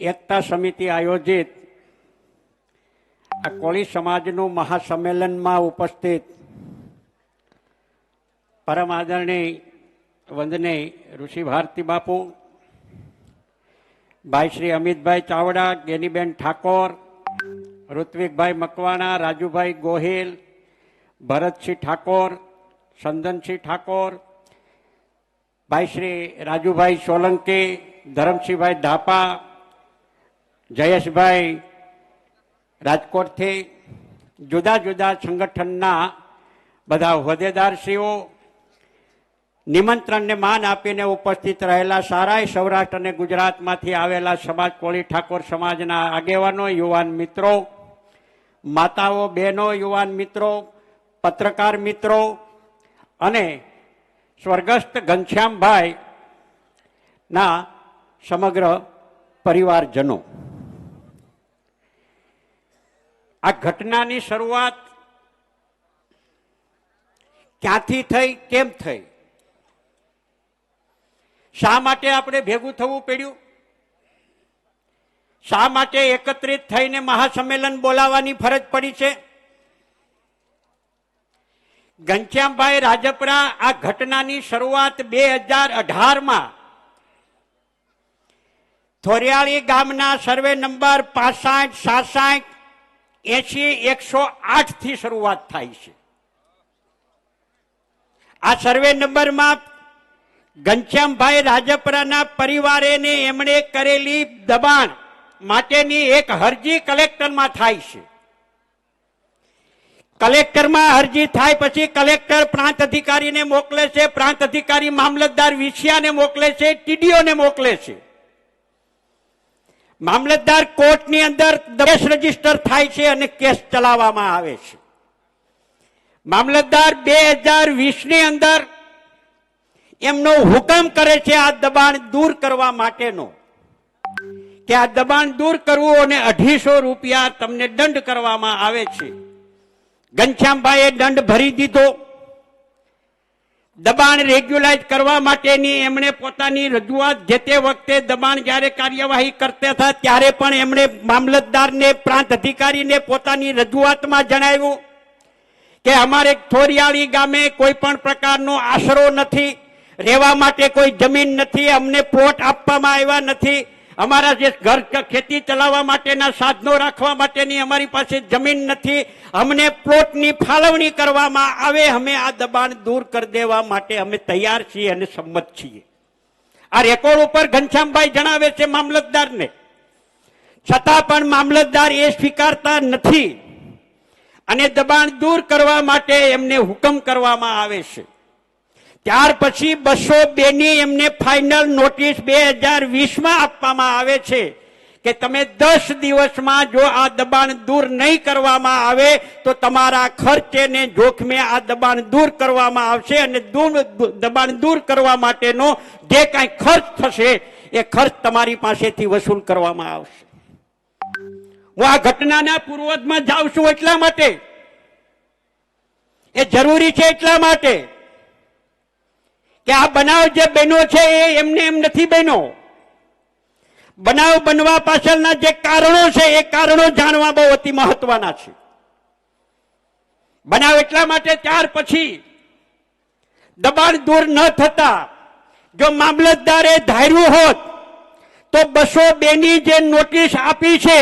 એકતા સમિતિ આયોજિત આ કોળી સમાજનું મહાસંમેલનમાં ઉપસ્થિત પરમ આદરણીય વંદને ઋષિ ભારતી બાપુ, ભાઈ શ્રી અમિતભાઈ ચાવડા, ગેનીબેન ઠાકોર, ઋત્વિકભાઈ મકવાણા, રાજુભાઈ ગોહિલ, ભરતસિંહ ઠાકોર, સંદનસિંહ ઠાકોર, ભાઈ શ્રી રાજુભાઈ સોલંકી, ધરમસિંહભાઈ ધાપા જયેશભાઈ રાજકોટથી જુદા જુદા સંગઠનના બધા હોદ્દેદારશ્રીઓ નિમંત્રણને માન આપીને ઉપસ્થિત રહેલા સારાય સૌરાષ્ટ્ર અને ગુજરાતમાંથી આવેલા સમાજ કોળી ઠાકોર સમાજના આગેવાનો, યુવાન મિત્રો, માતાઓ, બહેનો, યુવાન મિત્રો, પત્રકાર મિત્રો અને સ્વર્ગસ્થ ઘનશ્યામભાઈ ના સમગ્ર પરિવારજનો. આ ઘટનાની શરૂઆત ક્યાંથી થઈ, કેમ થઈ? શા માટે આપણે ભેગું થવું પડ્યું? શા માટે એકત્રિત થઈને મહાસંમેલન બોલાવવાની ફરજ પડી છે? ઘનશ્યામભાઈ રાજપરા આ ઘટનાની શરૂઆત બે હજાર અઢારમાં થોરિયાળી ગામના સર્વે નંબર પાસઠ, સાસઠ એસી એકસો આઠથી શરૂઆત થાય છે. આ સર્વે નંબરમાં ઘનશ્યામભાઈ રાજપરાના પરિવારેને એમણે કરેલી દબાણ માટેની એક અરજી કલેક્ટરમાં થાય છે. કલેક્ટરમાં અરજી થાય પછી કલેક્ટર પ્રાંત અધિકારીને મોકલે છે, પ્રાંત અધિકારી મામલતદાર વિછિયાને મોકલે છે, ટીડીઓને મોકલે છે. મામલતદાર કોર્ટની અંદર કેસ રજિસ્ટર થાય છે અને કેસ ચલાવવામાં આવે છે. મામલતદાર બે હજાર વીસની અંદર એમનો હુકમ કરે છે આ દબાણ દૂર કરવા માટેનો. કે આ દબાણ દૂર કરવું અને અઢીસો રૂપિયા તમને દંડ કરવામાં આવે છે. ઘનશ્યામભાઈએ દંડ ભરી દીધો. દબાણ રેગ્યુલાઇઝ કરવા માટેની એમણે પોતાની રજૂઆત જે તે વખતે દબાણ જ્યારે કાર્યવાહી કરતા હતા, ત્યારે પણ એમણે મામલતદારને, પ્રાંત અધિકારીને પોતાની રજૂઆતમાં જણાવ્યું કે અમારે થોરિયાળી ગામે કોઈ પણ પ્રકારનો આશરો નથી, રહેવા માટે કોઈ જમીન નથી, અમને પ્લોટ આપવામાં આવ્યા નથી અમારા જે ઘર ખેતી ચલાવવા માટેના સાધનો રાખવા માટેની અમારી પાસે જમીન નથી, અમને પ્લોટની ફાળવણી કરવામાં આવે, અમે આ દબાણ દૂર કરી દેવા માટે અમે તૈયાર છીએ અને સંમત છીએ. આ રેકોર્ડ ઉપર ઘનશ્યામભાઈ જણાવે છે મામલતદારને. છતાં પણ મામલતદાર એ સ્વીકારતા નથી અને દબાણ દૂર કરવા માટે એમને હુકમ કરવામાં આવે છે. ત્યાર પછી બસો બે ની એમને ફાઇનલ નોટિસ બે હજાર વીસમાં આપવામાં આવે છે કે તમે દસ દિવસમાં જો આ દબાણ દૂર નહીં કરવામાં આવે, તો તમારા ખર્ચે ને જોખમે આ દબાણ દૂર કરવામાં આવશે અને દૂર- દબાણ દૂર કરવા માટેનો જે કાંઈ ખર્ચ થશે, એ ખર્ચ તમારી પાસેથી વસૂલ કરવામાં આવશે. હું આ ઘટનાના પૂર્વજમાં જાઉં છું એટલા માટે. એ જરૂરી છે એટલા માટે. કે આ બનાવ જે બન્યો છે એ એમને એમ નથી બન્યો. બનાવ બનવા પાછળના જે કારણો છે, એ કારણો જાણવા બહુ અતિ મહત્વના છે. બનાવ એટલા માટે ત્યાર પછી દબાણ દૂર ન થતા જો મામલતદારે ધાર્યું હોત, તો બસો બેની જે નોટિસ આપી છે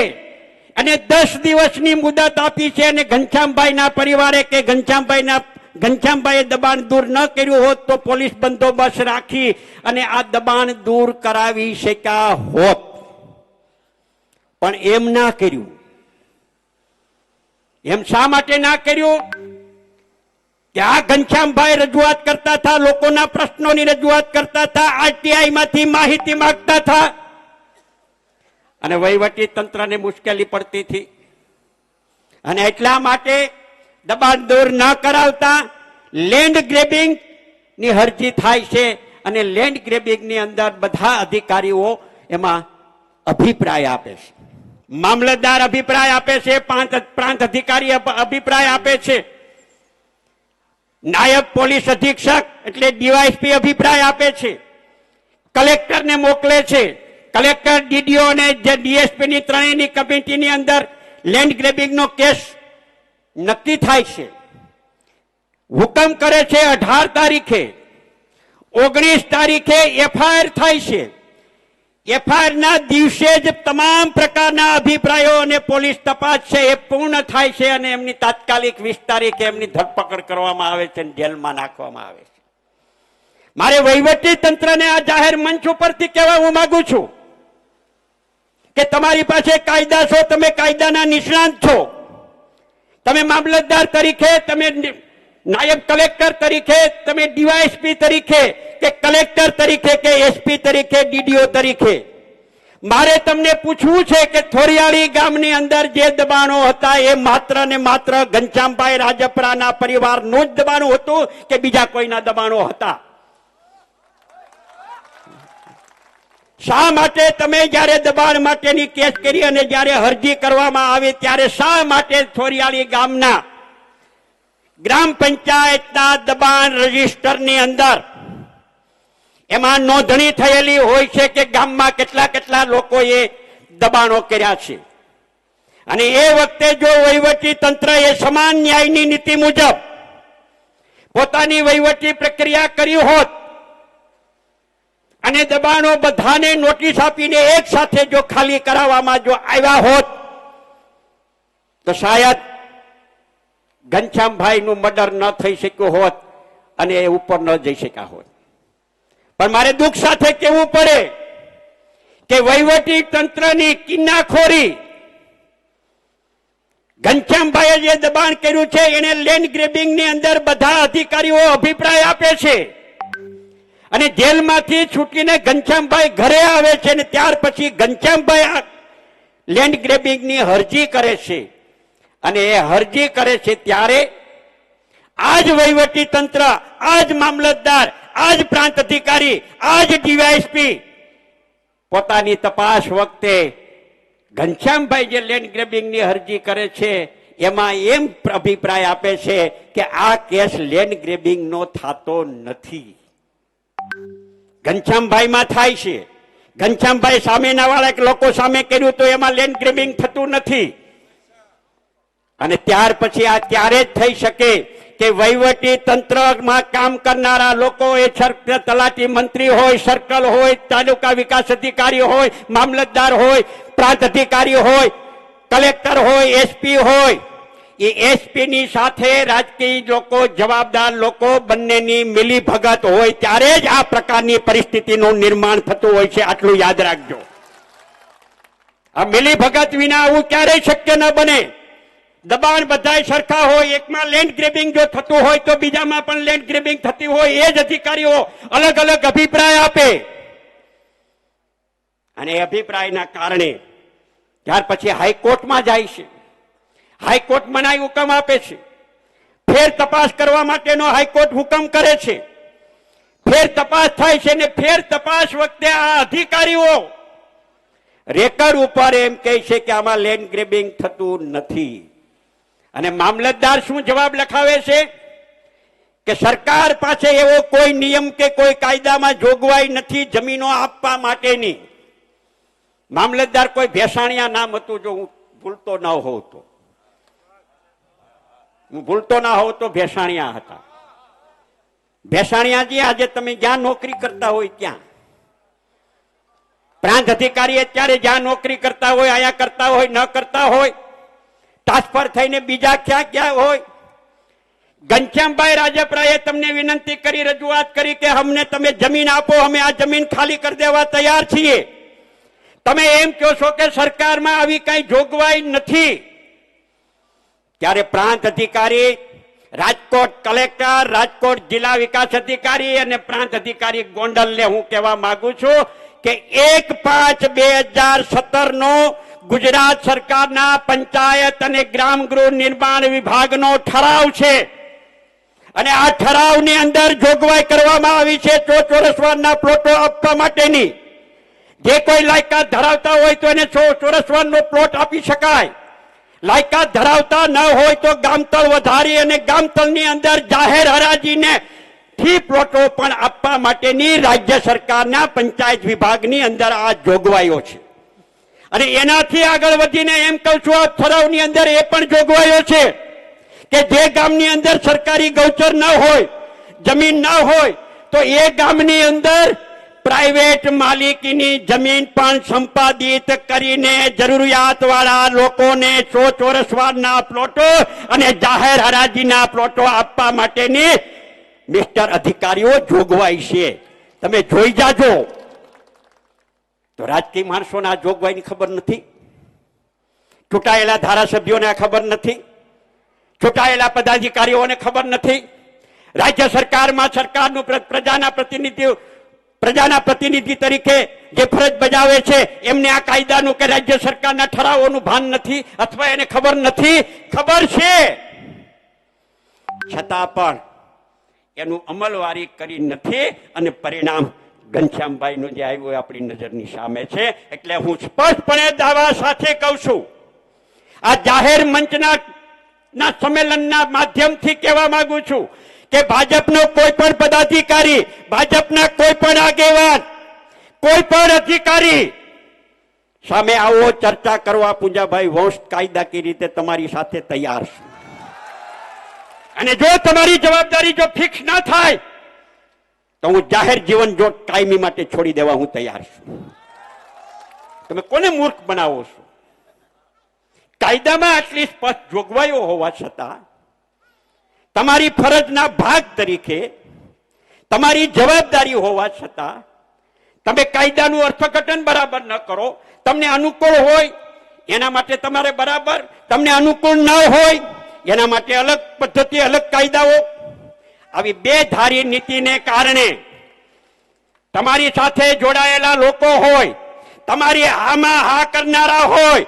અને દસ દિવસની મુદત આપી છે અને ઘનશ્યામભાઈના પરિવારે કે ઘનશ્યામભાઈના ઘનશ્યામભાઈએ દબાણ દૂર ન કર્યું હોત તો પોલીસ બંદોબસ્ત રાખી અને આ દબાણ દૂર કરાવી શક્યા હોત. પણ એમ ના કર્યું. એમ શા માટે ના કર્યું? ત્યાં ઘનશ્યામભાઈ રજૂઆત કરતા હતા, લોકોના પ્રશ્નોની રજૂઆત કરતા હતા આરટીઆઈ માંથી માહિતી માંગતા હતા. અને વહીવટી તંત્રને મુશ્કેલી પડતી હતી. અને એટલા માટે દબાણ દૂર ન કરાવતા લેન્ડ ગ્રેબિંગની અરજી થાય છે અને લેન્ડ ગ્રેબિંગની અંદર બધા અધિકારીઓ એમાં અભિપ્રાય આપે છે. મામલતદાર અભિપ્રાય આપે છે, પ્રાંત પ્રાંત અધિકારી અભિપ્રાય આપે છે. નાયબ પોલીસ અધિક્ષક એટલે ડીવાયસપી અભિપ્રાય આપે છે. કલેક્ટરને મોકલે છે. કલેક્ટર ડીડીઓ અને જે ડીએસપી ની ત્રણેયની કમિટીની અંદર લેન્ડ ગ્રેબિંગનો કેસ નક્કી થાય છે. હુકમ કરે છે અઢાર તારીખે. ઓગણીસ તારીખે એફઆઈઆર થાય છે. એફઆઈઆરના દિવસે જ તમામ પ્રકારના અભિપ્રાયો અને પોલીસ તપાસ છે એ પૂર્ણ થાય છે અને એમની તાત્કાલિક વીસ તારીખે એમની ધરપકડ કરવામાં આવે છે અને જેલમાં નાખવામાં આવે છે. મારે વહીવટી તંત્રને આ જાહેર મંચ ઉપરથી કહેવા હું માંગુ છું કે તમારી પાસે કાયદા છો, તમે કાયદાના નિષ્ણાંત છો. તમે મામલતદાર તરીકે, તમે નાયબ કલેક્ટર તરીકે, તમે ડીવાયએસપી તરીકે કે કલેક્ટર તરીકે કે એસપી તરીકે, ડીડીઓ તરીકે. મારે તમને પૂછવું છે કે થોરિયાળી ગામની અંદર જે દબાણો હતા એ માત્ર ને માત્ર ઘનશ્યામભાઈ રાજપરાના પરિવારનું જ દબાણું હતું કે બીજા કોઈના દબાણો હતા? શા માટે તમે જ્યારે દબાણ માટેની કેસ કરી અને જ્યારે અરજી કરવામાં આવી, ત્યારે શા માટે થોરિયાળી ગામના ગ્રામ પંચાયતના દબાણ રજિસ્ટરની અંદર એમાં નોંધણી થયેલી હોય છે કે ગામમાં કેટલા કેટલા લોકોએ દબાણો કર્યા છે? અને એ વખતે જો વહીવટી તંત્ર એ સમાન ન્યાયની નીતિ મુજબ પોતાની વહીવટી પ્રક્રિયા કરી હોત અને દબાણો બધાને નોટિસ આપીને એક સાથે જો ખાલી કરાવવામાં જો આવ્યા હોત, તો શાયદ ઘનશ્યામભાઈનું મર્ડર ન થઈ શક્યું હોત અને એ ઉપર ન જઈ શક્યા હોત. પણ મારે દુઃખ સાથે કહેવું પડે કે વહીવટી તંત્રની કિન્નાખોરી ઘનશ્યામભાઈએ જે દબાણ કર્યું છે, એને લેન્ડ ગ્રેબિંગની અંદર બધા અધિકારીઓ અભિપ્રાય આપે છે. અને જેલમાંથી છૂટીને ઘનશ્યામભાઈ ઘરે આવે છે અને ત્યાર પછી ઘનશ્યામભાઈ આ લેન્ડ ગ્રેબિંગની હરજી કરે છે. અને એ અરજી કરે છે ત્યારે આજ વહીવટી તંત્ર આજ મામલતદાર, આજ પ્રાંત અધિકારી, આજ ડીવાયએસપી પોતાની તપાસ વખતે ઘનશ્યામભાઈ જે લેન્ડ ગ્રેબિંગની હરજી કરે છે, એમાં એમ અભિપ્રાય આપે છે કે આ કેસ લેન્ડ ગ્રેબિંગનો થતો નથી. ઘનશ્યામભાઈ માં થાય છે. ઘનશ્યામભાઈ સામેના વાળા લોકો સામે કર્યું તો એમાં લેન્ડ ગ્રેબિંગ થતું નથી. અને ત્યાર પછી આ ત્યારે જ થઈ શકે કે વહીવટી તંત્રમાં કામ કરનારા લોકો એ તલાટી મંત્રી હોય, સર્કલ હોય, તાલુકા વિકાસ અધિકારી હોય, મામલતદાર હોય, પ્રાંત અધિકારી હોય, કલેક્ટર હોય, એસપી હોય એ એસપી ની સાથે રાજકીય લોકો, જવાબદાર લોકો બંનેની મિલી ભગત હોય ત્યારે જ આ પ્રકારની પરિસ્થિતિનું નિર્માણ થતું હોય છે. આટલું યાદ રાખજો. આ મિલી ભગત વિના આવું ક્યારેય શક્ય ન બને. દબાણ બધાય સરખા હોય, એકમાં લેન્ડ ગ્રેબિંગ જો થતું હોય તો બીજામાં પણ લેન્ડ ગ્રેબિંગ થતી હોય, એ જ અધિકારીઓ અલગ અલગ અભિપ્રાય આપે. અને એ અભિપ્રાયના કારણે, ત્યાર પછી હાઈકોર્ટમાં જાય છે. હાઈકોર્ટ મનાઈ હુકમ આપે છે. ફેર તપાસ કરવા માટેનો હાઈકોર્ટ હુકમ કરે છે. ફેર તપાસ થાય છે ને ફેર તપાસ વખતે આ અધિકારીઓ રેકર્ડ ઉપર એમ કહે છે કે આમાં લેન્ડ ગ્રેબિંગ થતું નથી. અને મામલતદાર શું જવાબ લખાવે છે? કે સરકાર પાસે એવો કોઈ નિયમ કે કોઈ કાયદામાં જોગવાઈ નથી જમીનો આપવા માટેની. મામલતદાર કોઈ ભેસાણિયા નામ હતું જો હું ભૂલતો ન હોઉં તો. હું ભૂલતો ના હોઉં તો ભેસાણિયા હતા. ભેસાણિયાજી આજે તમે જ્યાં નોકરી કરતા હોય ત્યાં. પ્રાંત અધિકારી અત્યારે જ્યાં નોકરી કરતા હોય અહીંયા કરતા હોય, ન કરતા હોય, ટ્રાન્સફર થઈને બીજા ક્યાં ક્યાં હોય. ઘનશ્યામભાઈ રાજપરાએ તમને વિનંતી કરી, રજૂઆત કરી કે અમને તમે જમીન આપો, અમે આ જમીન ખાલી કરી દેવા તૈયાર છીએ. તમે એમ કહો છો કે સરકારમાં આવી કઈ જોગવાઈ નથી. ત્યારે પ્રાંત અધિકારી, રાજકોટ કલેક્ટર, રાજકોટ જિલ્લા વિકાસ અધિકારી અને પ્રાંત અધિકારી ગોંડલને હું કહેવા માંગુ છું કે એક પાંચ બે હજાર સત્તર ગુજરાત સરકારના પંચાયત અને ગ્રામ ગૃહ નિર્માણ વિભાગનો ઠરાવ છે. અને આ ઠરાવની અંદર જોગવાઈ કરવામાં આવી છે ચોરસવારના પ્લોટો આપવા માટેની. જે કોઈ લાયકાત ધરાવતા હોય તો એને ચોરસવારનો પ્લોટ આપી શકાય. લાયકાત ધરાવતા ન હોય તો ગામતળ વધારી અને ગામતળની અંદર જાહેર હરાજીને ફી પ્લોટો પણ આપવા માટેની રાજ્ય સરકારના પંચાયત વિભાગની અંદર આ જોગવાઈઓ છે. અને એનાથી આગળ વધીને એમ કહું છું, આ ઠરાવની અંદર એ પણ જોગવાઈઓ છે કે જે ગામની અંદર સરકારી ગૌચર ન હોય, જમીન ન હોય, તો એ ગામની અંદર પ્રાઇવેટ માલિકીની જમીન પણ સંપાદિત કરીને જરૂરિયાત વાળા લોકોને સો ચોરસ વારના પ્લોટો અને જાહેર હરાજીના પ્લોટો આપવા માટેની મિસ્ટર અધિકારીઓ જોગવાઈ છે. તમે જોઈ જાજો. તો રાજકીય માણસોને આ જોગવાઈની ખબર નથી. ચૂંટાયેલા ધારાસભ્યોને ખબર નથી. ચૂંટાયેલા પદાધિકારીઓને ખબર નથી. રાજ્ય સરકારમાં સરકારનું પ્ર- પ્રજાના પ્રતિનિધિ પ્રજાના પ્રતિનિધિ તરીકે જે ફરજ બજાવે છે, એમને આ કાયદાનું કે રાજ્ય સરકારના ઠરાવોનું ભાન નથી અથવા એને ખબર નથી, ખબર છે. છતાં પણ એનું અમલવારી કરી નથી અને પરિણામ ઘનશ્યામભાઈનું જે આવ્યું આપણી નજરની સામે છે. એટલે હું સ્પષ્ટપણે દાવા સાથે કહું છું, આ જાહેર મંચના સંમેલનના માધ્યમથી કહેવા માંગુ છું કે ભાજપનો કોઈ પણ પદાધિકારી, ભાજપના કોઈ પણ આગેવાન, કોઈ પણ અધિકારી સામે આવો ચર્ચા કરવા પૂંજાભાઈ વંશ કાયદાકીય રીતે તમારી સાથે તૈયાર છે. અને જો તમારી જવાબદારી જો ફિક્સ ના થાય, તો હું જાહેર જીવન જો કાયમી માટે છોડી દેવા હું તૈયાર છું. તમે કોને મૂર્ખ બનાવો છો? કાયદામાં આટલી સ્પષ્ટ જોગવાઈઓ હોવા છતાં તમારી ફરજના ભાગ તરીકે, તમારી જવાબદારી હોવા છતાં, તમે કાયદાનું અર્થઘટન બરાબર ન કરો, તમને અનુકૂળ હોય, એના માટે તમારે બરાબર, તમને અનુકૂળ ન હોય, એના માટે અલગ પદ્ધતિ, અલગ કાયદાઓ. આવી બે ધારી નીતિને કારણે તમારી સાથે જોડાયેલા લોકો હોય, તમારી હામાં હા કરનારા હોય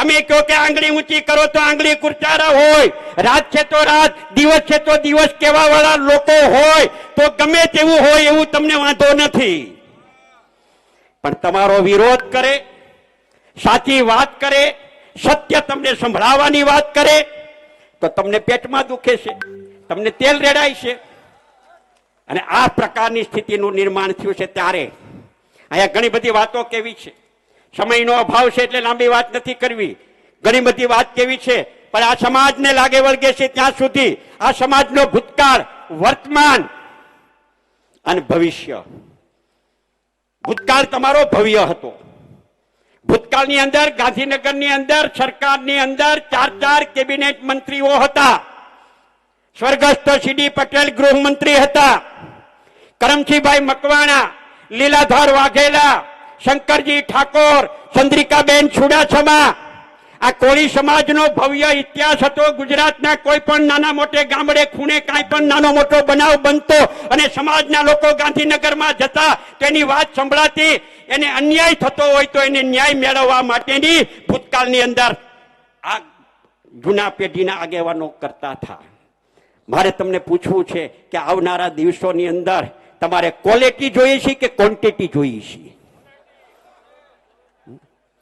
તમે કહો કે આંગળી ઊંચી કરો તો આંગળી કુરચારા હોય. રાત છે તો રાત, દિવસ છે તો દિવસ કેવા વાળા લોકો હોય. તો ગમે તેવું હોય એવું તમને વાંધો નથી. પણ તમારો વિરોધ કરે, સાચી વાત કરે, સત્ય તમને સંભળાવવાની વાત કરે, તો તમને પેટમાં દુખે છે, તમને તેલ રેડાય છે. અને આ પ્રકારની સ્થિતિનું નિર્માણ થયું છે ત્યારે. અહીંયા ઘણી બધી વાતો કેવી છે. સમયનો અભાવ છે એટલે લાંબી વાત નથી કરવી. ઘણી બધી વાત કેવી છે, પણ આ સમાજને લાગે વળગે છે ત્યાં સુધી આ સમાજનો ભૂતકાળ વર્તમાન અને ભવિષ્ય. ભૂતકાળ તમારો ભવ્ય હતો. ભૂતકાળની અંદર, ગાંધીનગરની અંદર, સરકારની અંદર ચાર ચાર કેબિનેટ મંત્રીઓ હતા. સ્વર્ગસ્થ સીડી પટેલ ગૃહમંત્રી હતા. કરમસિંહભાઈ મકવાણા, લીલાધર વાઘેલા શંકરજી ઠાકોર, ચંદ્રિકાબેન છુડાછમા. આ કોળી સમાજનો ભવ્ય ઇતિહાસ હતો. ગુજરાતના કોઈ પણ નાના મોટે ગામડે, ખૂણે કાંઈ પણ નાનો મોટો બનાવ બનતો અને સમાજના લોકો ગાંધીનગરમાં જતા, તેની વાત સંભળાતી, એને અન્યાય થતો હોય તો એને ન્યાય મેળવવા માટેની ભૂતકાળની અંદર આ જૂના પેઢીના આગેવાનો કરતા હતા. મારે તમને પૂછવું છે કે આવનારા દિવસોની અંદર તમારે ક્વોલિટી જોઈએ છે કે ક્વોન્ટિટી જોઈએ છે?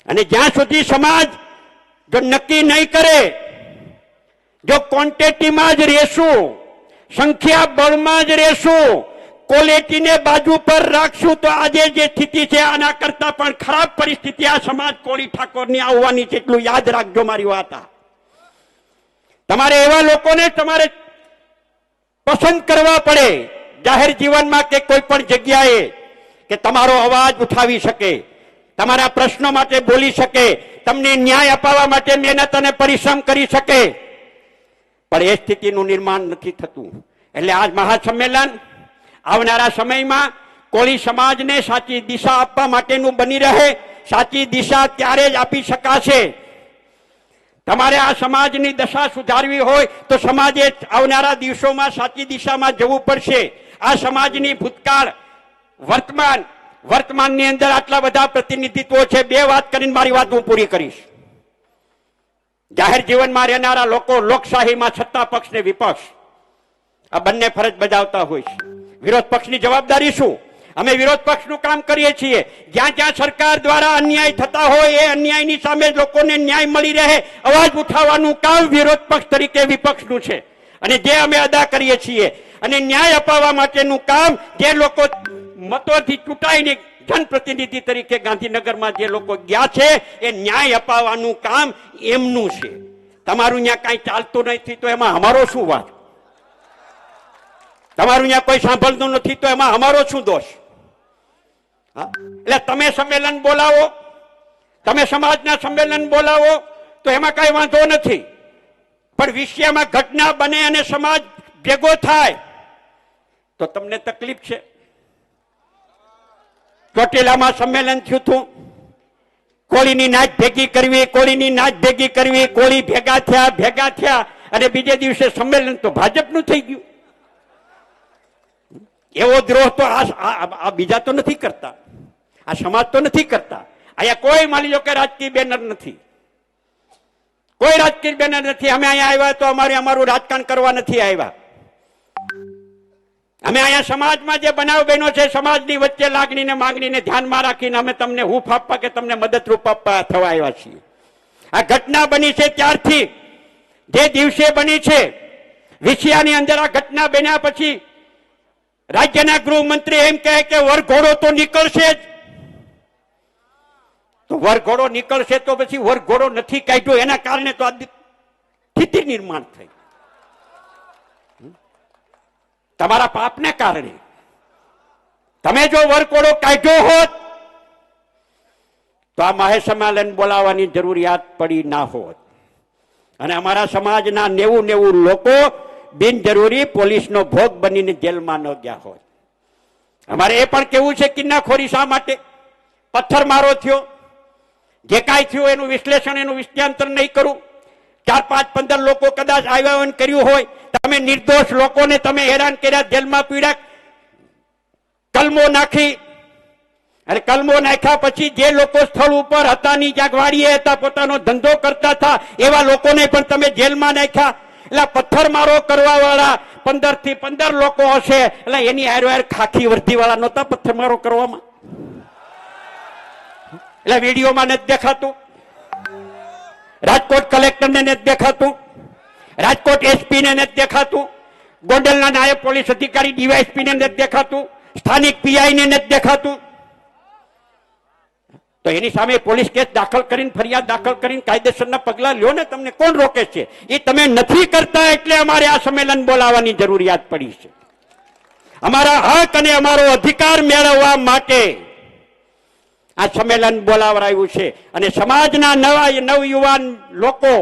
અને જ્યાં સુધી સમાજ જો નક્કી નહીં કરે, જો ક્વોન્ટિટીમાં જ રહેશું સંખ્યા બળમાં જ રહેશું ક્વોલિટીને બાજુ પર રાખશું, તો આજે જે સ્થિતિ છે, આના કરતા પણ ખરાબ પરિસ્થિતિ આ સમાજ કોળી ઠાકોરની આવવાની છે, એટલું યાદ રાખજો મારી વાત તમારે એવા લોકોને તમારે પસંદ કરવા પડે, જાહેર જીવનમાં કે કોઈ પણ જગ્યાએ, કે તમારો અવાજ ઉઠાવી શકે. તમારા પ્રશ્નો માટે બોલી શકે, તમને ન્યાય અપાવવા માટે મહેનત અને પરિશ્રમ કરી શકે. પણ એ સ્થિતિનું નિર્માણ નથી થતું. એટલે આ મહાસંમેલન આવનારા સમયમાં કોળી સમાજને સાચી દિશા આપવા માટેનું બની રહે, સાચી દિશા ત્યારે જ આપી શકાશે. તમારે આ સમાજની દશા સુધારવી હોય તો સમાજે આવનારા દિવસોમાં સાચી દિશામાં જવું પડશે. આ સમાજની ભૂતકાળ વર્તમાન વર્તમાનની અંદર આટલા બધા પ્રતિનિધિત્વો છે, બે વાત કરીને મારી વાત હું પૂરી કરીશ. જાહેર જીવનમાં રહેનારા લોકો લોકશાહીમાં સત્તા પક્ષ ને વિપક્ષ. આ બંને ફરજ બજાવતા હોય છે. વિરોધ પક્ષની જવાબદારી શું? અમે વિરોધ પક્ષનું કામ કરીએ છીએ. જ્યાં જ્યાં સરકાર દ્વારા અન્યાય થતા હોય, એ અન્યાયની સામે લોકોને ન્યાય મળી રહે, અવાજ ઉઠાવવાનું કામ વિરોધ પક્ષ તરીકે વિપક્ષનું છે. અને જે અમે અદા કરીએ છીએ. અને ન્યાય અપાવવા માટેનું કામ જે લોકો મતોથી ચૂંટાઈને જનપ્રતિનિધિ તરીકે ગાંધીનગરમાં જે લોકો ગયા છે, એ ન્યાય અપાવવાનું કામ એમનું છે. તમારું ત્યાં કાંઈ ચાલતું નથી તો એમાં અમારો શું વાત તમારું ત્યાં કોઈ સાંભળતું નથી તો એમાં અમારો શું દોષ? એટલે તમે સંમેલન બોલાવો, તમે સમાજના સંમેલન બોલાવો, તો એમાં કઈ વાંધો નથી. પણ વિષયમાં ઘટના બને અને સમાજ ભેગો થાય, તો તમને તકલીફ છે. ચોટીલામાં સંમેલન થયું હતું. કોળીની નાચ ભેગી કરવી, કોળીની નાચ ભેગી કરવી, કોળી ભેગા થયા ભેગા થયા. અને બીજે દિવસે સંમેલન તો ભાજપનું થઈ ગયું. એવો દ્રોહ તો આ બીજા તો નથી કરતા. આ સમાજ તો નથી કરતા. અહીંયા કોઈ માની લો કે રાજકીય બેનર નથી. કોઈ રાજકીય બેનર નથી. અમે અહીંયા આવ્યા તો અમારે અમારું રાજકારણ કરવા નથી આવ્યા. અમે અહીંયા સમાજમાં જે બનાવ બન્યો છે, સમાજની વચ્ચે લાગણીને માંગણીને ધ્યાનમાં રાખીને અમે તમને હૂફ આપવા કે તમને મદદરૂપ આપવા થવા આવ્યા છીએ. આ ઘટના બની છે ત્યારથી. જે દિવસે બની છે, વિછિયાની અંદર આ ઘટના બન્યા પછી રાજ્યના ગૃહમંત્રી એમ કહે કે વરઘોડો તો નીકળશે જ. તો વરઘોડો નીકળશે તો પછી વરઘોડો નથી કાઢ્યો, એના કારણે તો આ સ્થિતિ નિર્માણ થઈ. તમારા પાપને કારણે. તમે જો વરકોડો કાઢ્યો હોત, તો આ મહાસંમેલન બોલાવવાની જરૂરિયાત પડી ના હોત. અને અમારા સમાજના નેવું નેવું લોકો બિનજરૂરી પોલીસનો ભોગ બનીને જેલમાં ન ગયા હોત. અમારે એ પણ કેવું છે કિન્નાખોરી શા માટે? પથ્થરમારો થયો. જે કાંઈ થયું એનું વિશ્લેષણ, એનું વિષયાંતર નહીં કરું. ચાર પાંચ પંદર લોકો કદાચ આવ્યા કર્યું હોય તમે નિર્દોષ લોકોને તમે હેરાન કર્યા, જેલમાં પીડા કલમો નાખી. અને કલમો નાખ્યા પછી જે લોકો સ્થળ ઉપર હતા ની જાગવાડીએ હતા, પોતાનો ધંધો કરતા હતા, એવા લોકોને પણ તમે જેલમાં નાખ્યા. એટલે પથ્થરમારો કરવા વાળા પંદરથી પંદર લોકો હશે. એટલે એની હારો ખાખી વર્ધી વાળા નહોતા પથ્થરમારો કરવામાં. એટલે વિડીયોમાં નથી દેખાતું. રાજકોટ કલેક્ટરને નથી દેખાતું. રાજકોટ એસપી ને નથી દેખાતું. ગોંડલના નાયબ પોલીસ અધિકારી ડીવાયસપી ને નથી દેખાતું. સ્થાનિક પીઆઈ ને નથી દેખાતું. તો એની સામે પોલીસ કેસ દાખલ કરીને, ફરિયાદ દાખલ કરીને કાયદેસરના પગલા લ્યો ને તમને કોણ રોકે છે? એ તમે નથી કરતા એટલે અમારે આ સંમેલન બોલાવવાની જરૂરિયાત પડી છે. અમારા હક અને અમારો અધિકાર મેળવવા માટે આ સંમેલન બોલાવરાયું છે. અને સમાજના નવા નવયુવાન લોકો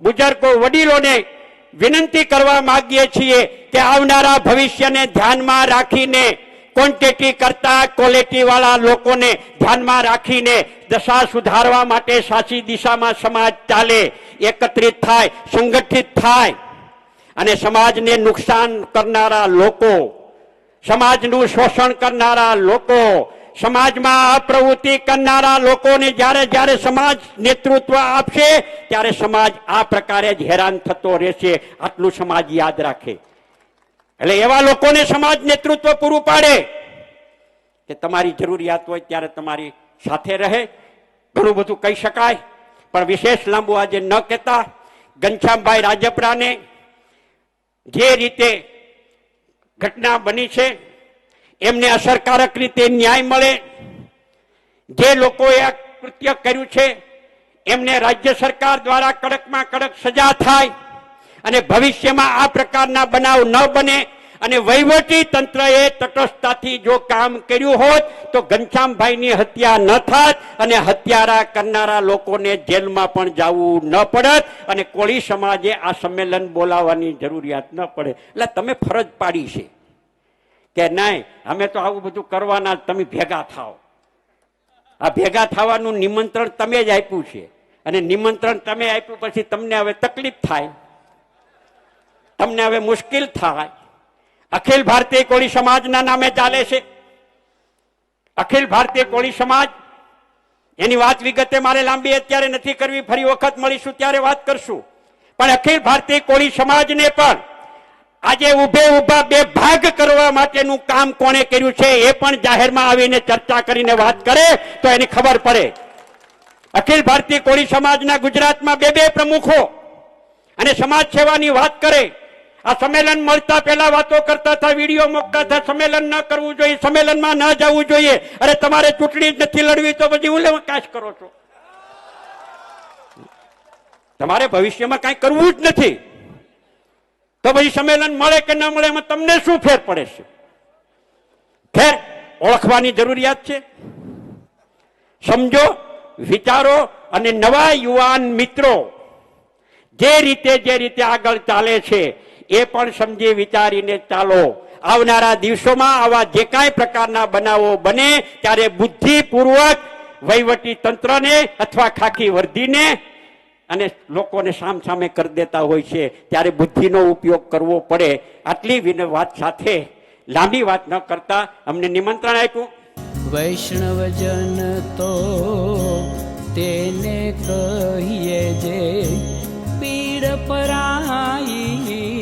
બુજુર્ગો વડીલોને વિનંતી કરવા માંગીએ છીએ કે આવનારા ભવિષ્યને ધ્યાનમાં રાખીને ક્વોન્ટિટી કરતા ક્વોલિટી વાળા લોકોને ધ્યાનમાં રાખીને દશા સુધારવા માટે સાચી દિશામાં સમાજ ચાલે, એકત્રિત થાય, સંગઠિત થાય અને સમાજને નુકસાન કરનારા લોકો, સમાજનું શોષણ કરનારા લોકો સમાજમાં આ પ્રવૃત્તિ કરનારા લોકોને જ્યારે જ્યારે સમાજ નેતૃત્વ આપશે, ત્યારે સમાજ આ પ્રકારે જ હેરાન થતો રહેશે. આટલું સમાજ યાદ રાખે. એટલે એવા લોકોને સમાજ નેતૃત્વ પૂરું પાડે કે તમારી જરૂરિયાત હોય ત્યારે તમારી સાથે રહે. ઘણું બધું કહી શકાય. પણ વિશેષ લાંબુ આજે ન કહેતા. ઘનશ્યામભાઈ રાજપરાને જે રીતે ઘટના બની છે એમને અસરકારક રીતે ન્યાય મળે. જે લોકોએ આ કૃત્ય કર્યું છે, એમને રાજ્ય સરકાર દ્વારા કડકમાં કડક સજા થાય અને ભવિષ્યમાં આ પ્રકારના બનાવ ન બને અને વહીવટી તંત્રએ તટસ્થતાથી જો કામ કર્યું હોત, તો ઘનશ્યામભાઈની હત્યા ન થાત અને હત્યારા કરનારા લોકોને જેલમાં પણ જવું ન પડત અને કોળી સમાજે આ સંમેલન બોલાવવાની જરૂરિયાત ન પડે. એટલે તમે ફરજ પાડી છે. કે નહીં, અમે તો આવું બધું કરવાના તમે ભેગા થાઓ. આ ભેગા થવાનું નિમંત્રણ તમે જ આપ્યું છે. અને નિમંત્રણ તમે આપ્યું પછી તમને હવે તકલીફ થાય. તમને હવે મુશ્કેલ થાય. અખિલ ભારતીય કોળી સમાજના નામે ચાલે છે. અખિલ ભારતીય કોળી સમાજ, એની વાત વિગતે મારે લાંબી અત્યારે નથી કરવી, ફરી વખત મળીશું, ત્યારે વાત કરશું. પણ અખિલ ભારતીય કોળી સમાજને પણ આજે ઉભે ઊભા બે ભાગ કરવા માટેનું કામ કોણે કર્યું છે એ પણ જાહેરમાં આવીને ચર્ચા કરીને વાત કરે તો એની ખબર પડે. અખિલ ભારતીય કોળી સમાજના ગુજરાતમાં બે બે પ્રમુખો અને સમાજ સેવાની વાત કરે. આ સંમેલન મળતા પહેલા વાતો કરતા હતા, વીડિયો મૂકતા હતા, સંમેલન ન કરવું જોઈએ, સંમેલનમાં ન જવું જોઈએ. અરે તમારે ચૂંટણી જ નથી લડવી તો પછી હું કાશ કરો છો? તમારે ભવિષ્યમાં કાંઈ કરવું જ નથી. તો પછી સંમેલન મળે કે ન મળે એમાં તમને શું ફેર પડે છે? ફેર ઓળખવાની જરૂરિયાત છે. સમજો, વિચારો અને નવા યુવાન મિત્રો જે રીતે જે રીતે આગળ ચાલે છે, એ પણ સમજી વિચારીને ચાલો. આવનારા દિવસોમાં આવા જે કાંઈ પ્રકારના બનાવો બને, ત્યારે બુદ્ધિપૂર્વક વહીવટી તંત્રને અથવા ખાખી વર્દીને અને લોકોને સામ સામે કરી દેતા હોય છે, ત્યારે બુદ્ધિનો ઉપયોગ કરવો પડે. આટલી વિન વાત સાથે લાંબી વાત ન કરતા અમને નિમંત્રણ આપ્યું. વૈષ્ણવજન તો તેને કહીએ જે પીડ પરાઈ